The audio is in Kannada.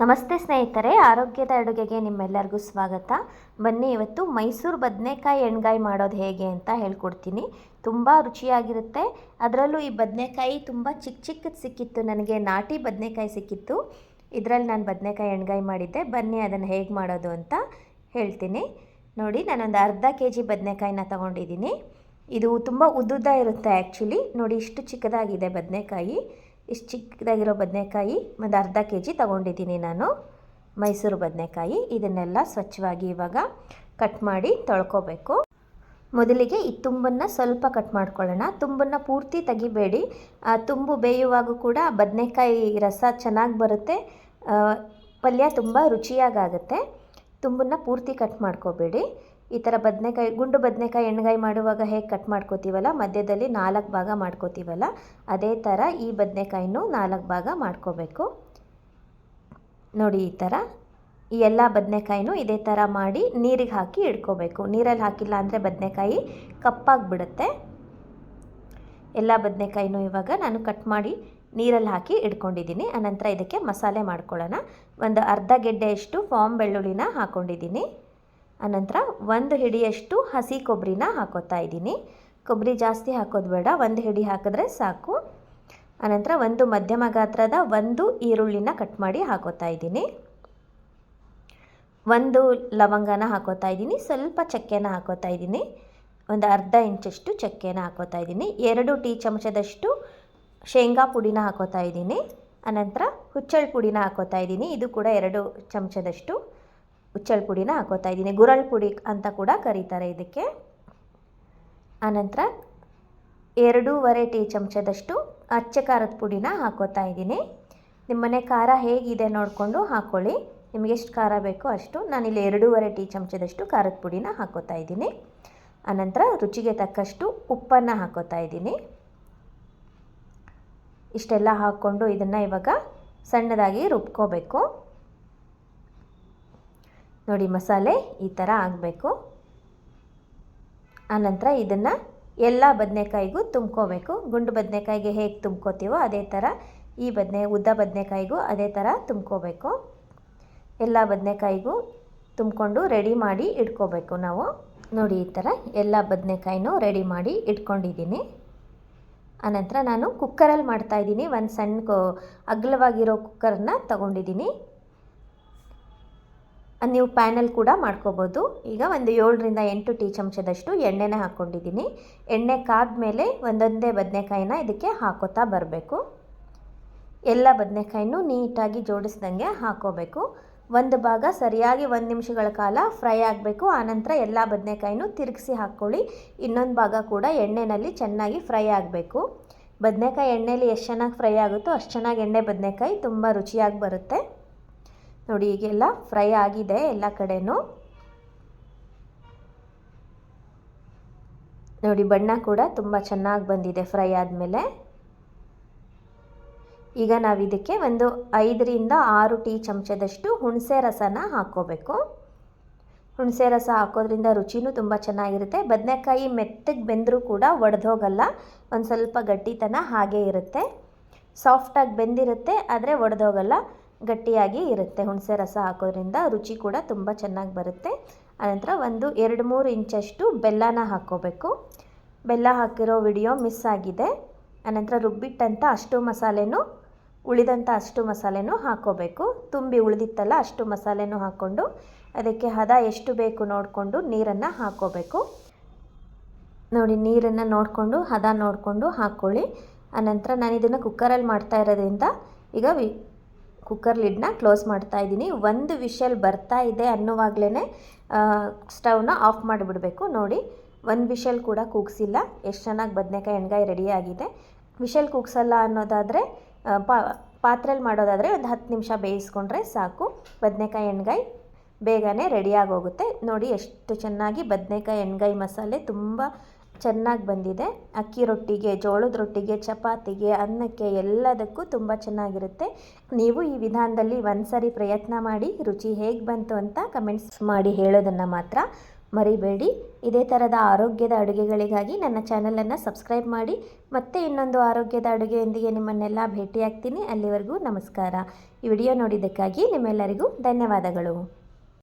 ನಮಸ್ತೆ ಸ್ನೇಹಿತರೆ, ಆರೋಗ್ಯದ ಅಡುಗೆಗೆ ನಿಮ್ಮೆಲ್ಲರಿಗೂ ಸ್ವಾಗತ. ಬನ್ನಿ ಇವತ್ತು ಮೈಸೂರು ಬದನೆಕಾಯಿ ಎಣ್ಗಾಯಿ ಮಾಡೋದು ಹೇಗೆ ಅಂತ ಹೇಳ್ಕೊಡ್ತೀನಿ. ತುಂಬ ರುಚಿಯಾಗಿರುತ್ತೆ. ಅದರಲ್ಲೂ ಈ ಬದನೆಕಾಯಿ ತುಂಬ ಚಿಕ್ಕ ಚಿಕ್ಕದು ಸಿಕ್ಕಿತ್ತು. ನನಗೆ ನಾಟಿ ಬದನೆಕಾಯಿ ಸಿಕ್ಕಿತ್ತು. ಇದರಲ್ಲಿ ನಾನು ಬದನೆಕಾಯಿ ಎಣ್ಗಾಯಿ ಮಾಡಿದ್ದೆ. ಬನ್ನಿ ಅದನ್ನು ಹೇಗೆ ಮಾಡೋದು ಅಂತ ಹೇಳ್ತೀನಿ. ನೋಡಿ, ನಾನೊಂದು ಅರ್ಧ ಕೆ ಜಿ ಬದನೆಕಾಯಿನ ತೊಗೊಂಡಿದ್ದೀನಿ. ಇದು ತುಂಬ ಉದ್ದುದ್ದ ಇರುತ್ತೆ ಆ್ಯಕ್ಚುಲಿ ನೋಡಿ, ಇಷ್ಟು ಚಿಕ್ಕದಾಗಿದೆ ಬದನೆಕಾಯಿ. ಇಷ್ಟು ಚಿಕ್ಕದಾಗಿರೋ ಬದನೆಕಾಯಿ ಒಂದು ಅರ್ಧ ಕೆ ಜಿ ತೊಗೊಂಡಿದ್ದೀನಿ ನಾನು. ಮೈಸೂರು ಬದನೆಕಾಯಿ, ಇದನ್ನೆಲ್ಲ ಸ್ವಚ್ಛವಾಗಿ ಇವಾಗ ಕಟ್ ಮಾಡಿ ತೊಳ್ಕೊಬೇಕು. ಮೊದಲಿಗೆ ಈ ತುಂಬನ್ನು ಸ್ವಲ್ಪ ಕಟ್ ಮಾಡ್ಕೊಳ್ಳೋಣ. ತುಂಬನ್ನು ಪೂರ್ತಿ ತೆಗಿಬೇಡಿ. ತುಂಬು ಬೇಯುವಾಗ ಕೂಡ ಬದನೆಕಾಯಿ ರಸ ಚೆನ್ನಾಗಿ ಬರುತ್ತೆ. ಪಲ್ಯ ತುಂಬ ರುಚಿಯಾಗುತ್ತೆ ತುಂಬನ್ನು ಪೂರ್ತಿ ಕಟ್ ಮಾಡ್ಕೋಬೇಡಿ. ಈ ಥರ ಬದನೆಕಾಯಿ, ಗುಂಡು ಬದನೆಕಾಯಿ ಎಣ್ಣೆಗಾಯಿ ಮಾಡುವಾಗ ಹೇಗೆ ಕಟ್ ಮಾಡ್ಕೋತೀವಲ್ಲ? ಮಧ್ಯದಲ್ಲಿ ನಾಲ್ಕು ಭಾಗ ಮಾಡ್ಕೋತೀವಲ್ಲ? ಅದೇ ಥರ ಈ ಬದನೆಕಾಯಿನೂ ನಾಲ್ಕು ಭಾಗ ಮಾಡ್ಕೋಬೇಕು. ನೋಡಿ ಈ ಥರ. ಈ ಎಲ್ಲ ಬದನೆಕಾಯಿನೂ ಇದೇ ಥರ ಮಾಡಿ ನೀರಿಗೆ ಹಾಕಿ ಇಡ್ಕೋಬೇಕು. ನೀರಲ್ಲಿ ಹಾಕಿಲ್ಲ ಅಂದರೆ ಬದನೆಕಾಯಿ ಕಪ್ಪಾಗಿಬಿಡುತ್ತೆ. ಎಲ್ಲ ಬದನೆಕಾಯಿನೂ ಇವಾಗ ನಾನು ಕಟ್ ಮಾಡಿ ನೀರಲ್ಲಿ ಹಾಕಿ ಇಟ್ಕೊಂಡಿದ್ದೀನಿ ಆನಂತರ ಇದಕ್ಕೆ ಮಸಾಲೆ ಮಾಡ್ಕೊಳ್ಳೋಣ. ಒಂದು ಅರ್ಧ ಗೆಡ್ಡೆಯಷ್ಟು ಫಾಮ್ ಬೆಳ್ಳುಳ್ಳಿನ ಹಾಕ್ಕೊಂಡಿದ್ದೀನಿ ಅನಂತರ ಒಂದು ಹಿಡಿಯಷ್ಟು ಹಸಿ ಕೊಬ್ಬರಿನ ಹಾಕೋತಾ ಇದ್ದೀನಿ. ಕೊಬ್ಬರಿ ಜಾಸ್ತಿ ಹಾಕೋದು ಬೇಡ, ಒಂದು ಹಿಡಿ ಹಾಕಿದ್ರೆ ಸಾಕು. ಆನಂತರ ಒಂದು ಮಧ್ಯಮ ಗಾತ್ರದ ಒಂದು ಈರುಳ್ಳಿನ ಕಟ್ ಮಾಡಿ ಹಾಕೋತಾ ಇದ್ದೀನಿ. ಒಂದು ಲವಂಗನ ಹಾಕೋತಾ ಇದ್ದೀನಿ, ಸ್ವಲ್ಪ ಚಕ್ಕೆನ ಹಾಕೋತಾ ಇದ್ದೀನಿ. ಒಂದು ಅರ್ಧ ಇಂಚಷ್ಟು ಚಕ್ಕೆನ ಹಾಕೋತಾ ಇದ್ದೀನಿ. ಎರಡು ಟೀ ಚಮಚದಷ್ಟು ಶೇಂಗಾ ಪುಡಿನ ಹಾಕೋತಾ ಇದ್ದೀನಿ. ಆನಂತರ ಹುಚ್ಚಳು ಪುಡಿನ ಹಾಕೋತಾ ಇದ್ದೀನಿ. ಇದು ಕೂಡ ಎರಡು ಚಮಚದಷ್ಟು. ಹುಚ್ಚಳು ಪುಡಿನ ಹಾಕೋತಾ ಇದ್ದೀನಿ. ಗುರಳ್ ಪುಡಿ ಅಂತ ಕೂಡ ಕರೀತಾರೆ ಇದಕ್ಕೆ. ಆನಂತರ ಎರಡೂವರೆ ಟೀ ಚಮಚದಷ್ಟು ಅಚ್ಚ ಖಾರದ ಪುಡಿನ ಹಾಕೋತಾ ಇದ್ದೀನಿ. ನಿಮ್ಮನೆ ಖಾರ ಹೇಗಿದೆ ನೋಡಿಕೊಂಡು ಹಾಕ್ಕೊಳ್ಳಿ ನಿಮಗೆ ಎಷ್ಟು ಖಾರ ಬೇಕೋ ಅಷ್ಟು ನಾನಿಲ್ಲಿ ಎರಡೂವರೆ ಟೀ ಚಮಚದಷ್ಟು ಖಾರದ ಪುಡಿನ ಹಾಕೋತಾ ಇದ್ದೀನಿ. ಆನಂತರ ರುಚಿಗೆ ತಕ್ಕಷ್ಟು ಉಪ್ಪನ್ನು ಹಾಕೋತಾ ಇದ್ದೀನಿ. ಇಷ್ಟೆಲ್ಲ ಹಾಕ್ಕೊಂಡು ಇದನ್ನು ಇವಾಗ ಸಣ್ಣದಾಗಿ ರುಬ್ಕೋಬೇಕು. ನೋಡಿ ಮಸಾಲೆ ಈ ಥರ ಆಗಬೇಕು. ಆನಂತರ ಇದನ್ನು ಎಲ್ಲ ಬದನೆಕಾಯಿಗೂ ತುಂಬ್ಕೋಬೇಕು. ಗುಂಡು ಬದನೆಕಾಯಿಗೆ ಹೇಗೆ ತುಂಬ್ಕೋತೀವೋ ಅದೇ ಥರ, ಈ ಬದನೆ, ಉದ್ದ ಬದನೆಕಾಯಿಗೂ ಅದೇ ಥರ ತುಂಬ್ಕೋಬೇಕು. ಎಲ್ಲ ಬದನೆಕಾಯಿಗೂ ತುಂಬಿಕೊಂಡು ರೆಡಿ ಮಾಡಿ ಇಟ್ಕೋಬೇಕು ನಾವು. ನೋಡಿ ಈ ಥರ ಎಲ್ಲ ಬದನೆಕಾಯಿನೂ ರೆಡಿ ಮಾಡಿ ಇಟ್ಕೊಂಡಿದ್ದೀನಿ. ಆನಂತರ ನಾನು ಕುಕ್ಕರಲ್ಲಿ ಮಾಡ್ತಾಯಿದ್ದೀನಿ ಒಂದು ಸಣ್ಣ ಕೋ, ಅಗಲವಾಗಿರೋ ಕುಕ್ಕರನ್ನ ತಗೊಂಡಿದ್ದೀನಿ. ನೀವು ಪ್ಯಾನಲ್ ಕೂಡ ಮಾಡ್ಕೋಬೋದು. ಈಗ ಒಂದು ಏಳರಿಂದ ಎಂಟು ಟೀ ಚಮಚದಷ್ಟು ಎಣ್ಣೆನ ಹಾಕ್ಕೊಂಡಿದ್ದೀನಿ. ಎಣ್ಣೆ ಕಾದ ಮೇಲೆ ಒಂದೊಂದೇ ಬದನೆಕಾಯಿನ ಇದಕ್ಕೆ ಹಾಕೋತಾ ಬರಬೇಕು. ಎಲ್ಲ ಬದನೆಕಾಯಿನೂ ನೀಟಾಗಿ ಜೋಡಿಸ್ದಂಗೆ ಹಾಕೋಬೇಕು. ಒಂದು ಭಾಗ ಸರಿಯಾಗಿ ಒಂದು ನಿಮಿಷಗಳ ಕಾಲ ಫ್ರೈ ಆಗಬೇಕು. ಆನಂತರ ಎಲ್ಲ ಬದನೆಕಾಯಿನೂ ತಿರುಗಿಸಿ ಹಾಕ್ಕೊಳ್ಳಿ. ಇನ್ನೊಂದು ಭಾಗ ಕೂಡ ಎಣ್ಣೆಯಲ್ಲಿ ಚೆನ್ನಾಗಿ ಫ್ರೈ ಆಗಬೇಕು. ಬದನೆಕಾಯಿ ಎಣ್ಣೆಯಲ್ಲಿ ಎಷ್ಟು ಚೆನ್ನಾಗಿ ಫ್ರೈ ಆಗುತ್ತೋ ಅಷ್ಟು ಚೆನ್ನಾಗಿ ಎಣ್ಣೆ ಬದನೆಕಾಯಿ ತುಂಬ ರುಚಿಯಾಗಿ ಬರುತ್ತೆ. ನೋಡಿ, ಈಗೆಲ್ಲ ಫ್ರೈ ಆಗಿದೆ ಎಲ್ಲ ಕಡೆನೂ. ನೋಡಿ, ಬಣ್ಣ ಕೂಡ ತುಂಬ ಚೆನ್ನಾಗಿ ಬಂದಿದೆ ಫ್ರೈ ಆದಮೇಲೆ. ಈಗ ನಾವು ಇದಕ್ಕೆ ಒಂದು ಐದರಿಂದ ಆರು ಟೀ ಚಮಚದಷ್ಟು ಹುಣಸೆ ರಸನ ಹಾಕ್ಕೋಬೇಕು. ಹುಣಸೆ ರಸ ಹಾಕೋದ್ರಿಂದ ರುಚಿನೂ ತುಂಬ ಚೆನ್ನಾಗಿರುತ್ತೆ. ಬದನೆಕಾಯಿ ಮೆತ್ತಗೆ ಬೆಂದರೂ ಕೂಡ ಒಡೆದೋಗಲ್ಲ, ಒಂದು ಸ್ವಲ್ಪ ಗಟ್ಟಿತನ ಹಾಗೇ ಇರುತ್ತೆ. ಸಾಫ್ಟಾಗಿ ಬೆಂದಿರುತ್ತೆ, ಆದರೆ ಒಡೆದೋಗಲ್ಲ. ಗಟ್ಟಿಯಾಗಿ ಇರುತ್ತೆ. ಹುಣಸೆ ರಸ ಹಾಕೋದ್ರಿಂದ ರುಚಿ ಕೂಡ ತುಂಬ ಚೆನ್ನಾಗಿ ಬರುತ್ತೆ. ಆನಂತರ ಒಂದು ಎರಡು ಮೂರು ಇಂಚಷ್ಟು ಬೆಲ್ಲನ ಹಾಕ್ಕೋಬೇಕು ಬೆಲ್ಲ ಹಾಕಿರೋ ವಿಡಿಯೋ ಮಿಸ್ ಆಗಿದೆ. ಆನಂತರ ರುಬ್ಬಿಟ್ಟಂಥ ಅಷ್ಟು ಮಸಾಲೆನೂ ಉಳಿದಂಥ ಅಷ್ಟು ಮಸಾಲೆನೂ ಹಾಕ್ಕೋಬೇಕು ತುಂಬಿ ಉಳಿದಿತ್ತಲ್ಲ ಅಷ್ಟು ಮಸಾಲೆನೂ ಹಾಕ್ಕೊಂಡು, ಅದಕ್ಕೆ ಹದ ಎಷ್ಟು ಬೇಕು ನೋಡಿಕೊಂಡು ನೀರನ್ನು ಹಾಕ್ಕೋಬೇಕು ನೋಡಿ, ನೀರನ್ನು ನೋಡಿಕೊಂಡು, ಹದ ನೋಡಿಕೊಂಡು ಹಾಕ್ಕೊಳ್ಳಿ ಆನಂತರ ನಾನು ಇದನ್ನು ಕುಕ್ಕರಲ್ಲಿ ಮಾಡ್ತಾ ಇರೋದ್ರಿಂದ ಈಗ ವಿ ಕುಕ್ಕರ್ ಲಿಡ್ನ ಕ್ಲೋಸ್ ಮಾಡ್ತಾ ಇದ್ದೀನಿ. ಒಂದು ವಿಷಲ್ ಬರ್ತಾ ಇದೆ ಅನ್ನುವಾಗಲೇ ಸ್ಟವ್ನ ಆಫ್ ಮಾಡಿಬಿಡಬೇಕು. ನೋಡಿ, ಒಂದು ವಿಷಲ್ ಕೂಡ ಕೂಗಿಸಿಲ್ಲ. ಎಷ್ಟು ಚೆನ್ನಾಗಿ ಬದನೆಕಾಯಿ ಎಣ್ಗಾಯಿ ರೆಡಿಯಾಗಿದೆ ವಿಷಲ್ ಕೂಗ್ಸಲ್ಲ ಅನ್ನೋದಾದರೆ ಪಾತ್ರೆಯಲ್ಲಿ ಮಾಡೋದಾದರೆ ಒಂದು ಹತ್ತು ನಿಮಿಷ ಬೇಯಿಸ್ಕೊಂಡ್ರೆ ಸಾಕು. ಬದನೆಕಾಯಿ ಎಣ್ಗಾಯಿ ಬೇಗನೆ ರೆಡಿಯಾಗಿ ಹೋಗುತ್ತೆ ನೋಡಿ, ಎಷ್ಟು ಚೆನ್ನಾಗಿ ಬದನೆಕಾಯಿ ಎಣ್ಗಾಯಿ ಮಸಾಲೆ ತುಂಬ ಚೆನ್ನಾಗಿ ಬಂದಿದೆ. ಅಕ್ಕಿ ರೊಟ್ಟಿಗೆ, ಜೋಳದ ರೊಟ್ಟಿಗೆ, ಚಪಾತಿಗೆ, ಅನ್ನಕ್ಕೆ ಎಲ್ಲದಕ್ಕೂ ತುಂಬ ಚೆನ್ನಾಗಿರುತ್ತೆ. ನೀವು ಈ ವಿಧಾನದಲ್ಲಿ ಒಂದು ಸರಿ ಪ್ರಯತ್ನ ಮಾಡಿ, ರುಚಿ ಹೇಗೆ ಬಂತು ಅಂತ ಕಮೆಂಟ್ಸ್ ಮಾಡಿ ಹೇಳೋದನ್ನು ಮಾತ್ರ ಮರಿಬೇಡಿ. ಇದೇ ಥರದ ಆರೋಗ್ಯದ ಅಡುಗೆಗಳಿಗಾಗಿ ನನ್ನ ಚಾನಲನ್ನು ಸಬ್ಸ್ಕ್ರೈಬ್ ಮಾಡಿ, ಮತ್ತೆ ಇನ್ನೊಂದು ಆರೋಗ್ಯದ ಅಡುಗೆಯೊಂದಿಗೆ ನಿಮ್ಮನ್ನೆಲ್ಲ ಭೇಟಿಯಾಗ್ತೀನಿ. ಅಲ್ಲಿವರೆಗೂ ನಮಸ್ಕಾರ. ಈ ವಿಡಿಯೋ ನೋಡಿದ್ದಕ್ಕಾಗಿ ನಿಮ್ಮೆಲ್ಲರಿಗೂ ಧನ್ಯವಾದಗಳು.